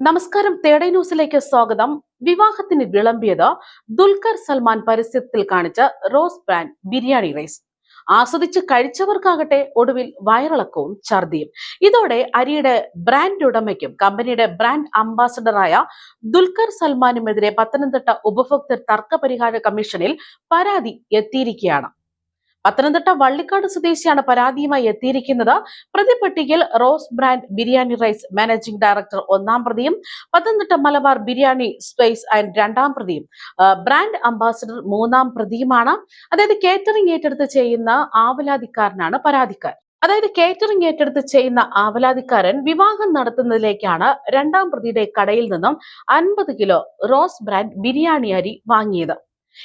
നമസ്കാരം തേടൈ ന്യൂസിലേക്ക് സ്വാഗതം. വിവാഹത്തിന് വിളമ്പിയത് ദുൽഖർ സൽമാൻ പരസ്യത്തിൽ കാണിച്ച റോസ് ബ്രാൻഡ് ബിരിയാണി റൈസ്. ആസ്വദിച്ച് കഴിച്ചവർക്കാകട്ടെ ഒടുവിൽ വയറിളക്കവും ഛർദിയും. ഇതോടെ അരിയുടെ ബ്രാൻഡ് ഉടമയ്ക്കും കമ്പനിയുടെ ബ്രാൻഡ് അംബാസഡറായ ദുൽഖർ സൽമാനുമെതിരെ പത്തനംതിട്ട ഉപഭോക്തൃ തർക്ക പരിഹാര കമ്മീഷനിൽ പരാതി എത്തിയിരിക്കുകയാണ്. പത്തനംതിട്ട വള്ളിക്കാട് സ്വദേശിയാണ് പരാതിയുമായി എത്തിയിരിക്കുന്നത്. പ്രതിപ്പട്ടികയിൽ Rose brand biryani rice managing director ഒന്നാം പ്രതിയും പത്തനംതിട്ട മലബാർ ബിരിയാണി സ്പേസ് ആൻഡ് രണ്ടാം പ്രതിയും ബ്രാൻഡ് അംബാസിഡർ മൂന്നാം പ്രതിയുമാണ്. അതായത് കേറ്ററിംഗ് ഏറ്റെടുത്ത് ചെയ്യുന്ന ആവലാതിക്കാരനാണ് പരാതിക്കാരൻ. അതായത് കേറ്ററിംഗ് ഏറ്റെടുത്ത് ചെയ്യുന്ന ആവലാതിക്കാരൻ വിവാഹം നടത്തുന്നതിലേക്കാണ് രണ്ടാം പ്രതിയുടെ കടയിൽ നിന്നും അൻപത് കിലോ റോസ് ബ്രാൻഡ് ബിരിയാണി അരി വാങ്ങിയത്.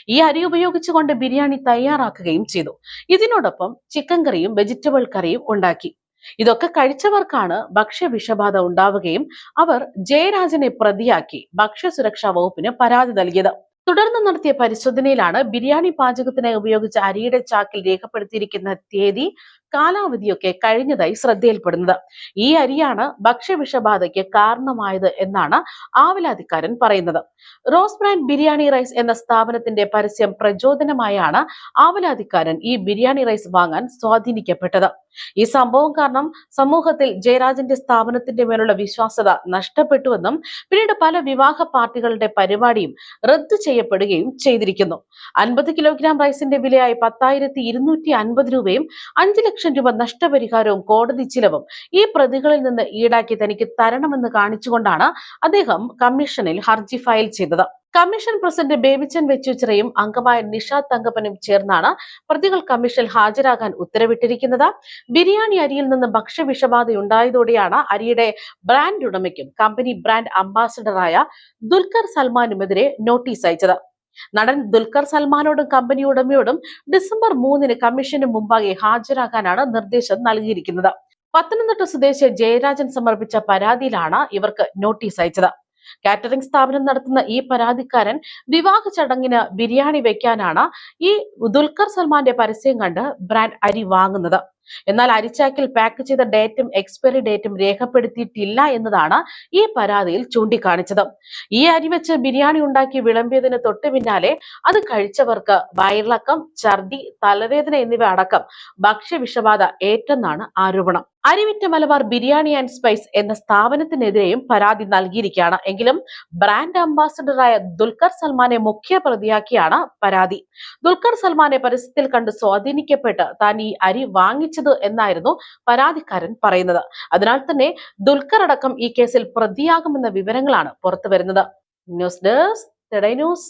ഈ അരി ഉപയോഗിച്ചുകൊണ്ട് ബിരിയാണി തയ്യാറാക്കുകയും ചെയ്തു. ഇതിനോടൊപ്പം ചിക്കൻ കറിയും വെജിറ്റബിൾ കറിയും ഉണ്ടാക്കി. ഇതൊക്കെ കഴിച്ചവർക്കാണ് ഭക്ഷ്യ വിഷബാധ ഉണ്ടാവുകയും അവർ ജയരാജനെ പ്രതിയാക്കി ഭക്ഷ്യ സുരക്ഷാ വകുപ്പിന് പരാതി നൽകിയത്. തുടർന്ന് നടത്തിയ പരിശോധനയിലാണ് ബിരിയാണി പാചകത്തിനായി ഉപയോഗിച്ച അരിയുടെ ചാക്കിൽ രേഖപ്പെടുത്തിയിരിക്കുന്ന തീയതി കാലാവധിയൊക്കെ കഴിഞ്ഞതായി ശ്രദ്ധയിൽപ്പെടുന്നത്. ഈ അരിയാണ് ഭക്ഷ്യവിഷബാധയ്ക്ക് കാരണമായത് എന്നാണ് ആവലാതിക്കാരൻ പറയുന്നത്. റോസ് ബ്രാൻഡ് ബിരിയാണി റൈസ് എന്ന സ്ഥാപനത്തിന്റെ പരസ്യം പ്രചോദനമായാണ് ആവലാതിക്കാരൻ ഈ ബിരിയാണി റൈസ് വാങ്ങാൻ സ്വാധീനിക്കപ്പെട്ടത്. ഈ സംഭവം കാരണം സമൂഹത്തിൽ ജയരാജന്റെ സ്ഥാപനത്തിന്റെ മേലുള്ള വിശ്വാസത നഷ്ടപ്പെട്ടുവെന്നും പിന്നീട് പല വിവാഹ പാർട്ടികളുടെ പരിപാടിയും റദ്ദു ചെയ്യപ്പെടുകയും ചെയ്തിരിക്കുന്നു. അൻപത് കിലോഗ്രാം റൈസിന്റെ വിലയായി പത്തായിരത്തി ഇരുന്നൂറ്റി അൻപത് രൂപയും അഞ്ച് രൂപ നഷ്ടപരിഹാരവും കോടതി ചിലവും ഈ പ്രതികളിൽ നിന്ന് ഈടാക്കി തനിക്ക് തരണമെന്ന് കാണിച്ചുകൊണ്ടാണ് അദ്ദേഹം കമ്മീഷനിൽ ഹർജി ഫയൽ ചെയ്തത്. കമ്മീഷൻ പ്രസിഡന്റ് ബേബിച്ചൻ വെച്ചുച്ചിറയും അംഗമായ നിഷാദ് തങ്കപ്പനും ചേർന്നാണ് പ്രതികൾ കമ്മീഷനിൽ ഹാജരാകാൻ ഉത്തരവിട്ടിരിക്കുന്നത്. ബിരിയാണി അരിയിൽ നിന്ന് ഭക്ഷ്യവിഷബാധയുണ്ടായതോടെയാണ് അരിയുടെ ബ്രാൻഡ് ഉടമയ്ക്കും കമ്പനി ബ്രാൻഡ് അംബാസഡറായ ദുൽഖർ സൽമാനുമെതിരെ നോട്ടീസ് അയച്ചത്. നടൻ ദുൽഖർ സൽമാനോടും കമ്പനി ഉടമയോടും ഡിസംബർ മൂന്നിന് കമ്മീഷന് മുമ്പാകെ ഹാജരാകാനാണ് നിർദ്ദേശം നൽകിയിരിക്കുന്നത്. പത്തനംതിട്ട സ്വദേശി ജയരാജൻ സമർപ്പിച്ച പരാതിയിലാണ് ഇവർക്ക് നോട്ടീസ് അയച്ചത്. കാറ്ററിംഗ് സ്ഥാപനം നടത്തുന്ന ഈ പരാതിക്കാരൻ വിവാഹ ചടങ്ങിന് ബിരിയാണി വെക്കാനാണ് ഈ ദുൽഖർ സൽമാന്റെ പരസ്യം കണ്ട് ബ്രാൻഡ് അരി വാങ്ങുന്നത്. എന്നാൽ അരിച്ചാക്കിൽ പാക്ക് ചെയ്ത ഡേറ്റും എക്സ്പയറി ഡേറ്റും രേഖപ്പെടുത്തിയിട്ടില്ല എന്നതാണ് ഈ പരാതിയിൽ ചൂണ്ടിക്കാണിച്ചത്. ഈ അരി വെച്ച് ബിരിയാണി ഉണ്ടാക്കി വിളമ്പിയതിന് തൊട്ട് പിന്നാലെ അത് കഴിച്ചവർക്ക് വയറിളക്കം ഛർദി തലവേദന എന്നിവ അടക്കം ഭക്ഷ്യവിഷബാധ ഏറ്റെന്നാണ് ആരോപണം. അരിവിറ്റ മലബാർ ബിരിയാണി ആൻഡ് സ്പൈസ് എന്ന സ്ഥാപനത്തിനെതിരെയും പരാതി നൽകിയിരിക്കുകയാണ്. എങ്കിലും ബ്രാൻഡ് അംബാസഡറായ ദുൽഖർ സൽമാനെ മുഖ്യ പ്രതിയാക്കിയാണ് പരാതി. ദുൽഖർ സൽമാനെ പരസ്യത്തിൽ കണ്ട് സ്വാധീനിക്കപ്പെട്ട് താൻ ഈ അരി വാങ്ങിച്ചത് എന്നായിരുന്നു പരാതിക്കാരൻ പറയുന്നത്. അതിനാൽ തന്നെ ദുൽഖർ അടക്കം ഈ കേസിൽ പ്രതിയാകുമെന്ന വിവരങ്ങളാണ് പുറത്തു വരുന്നത് ന്യൂസ് ഡെസ്ക് ന്യൂസ്.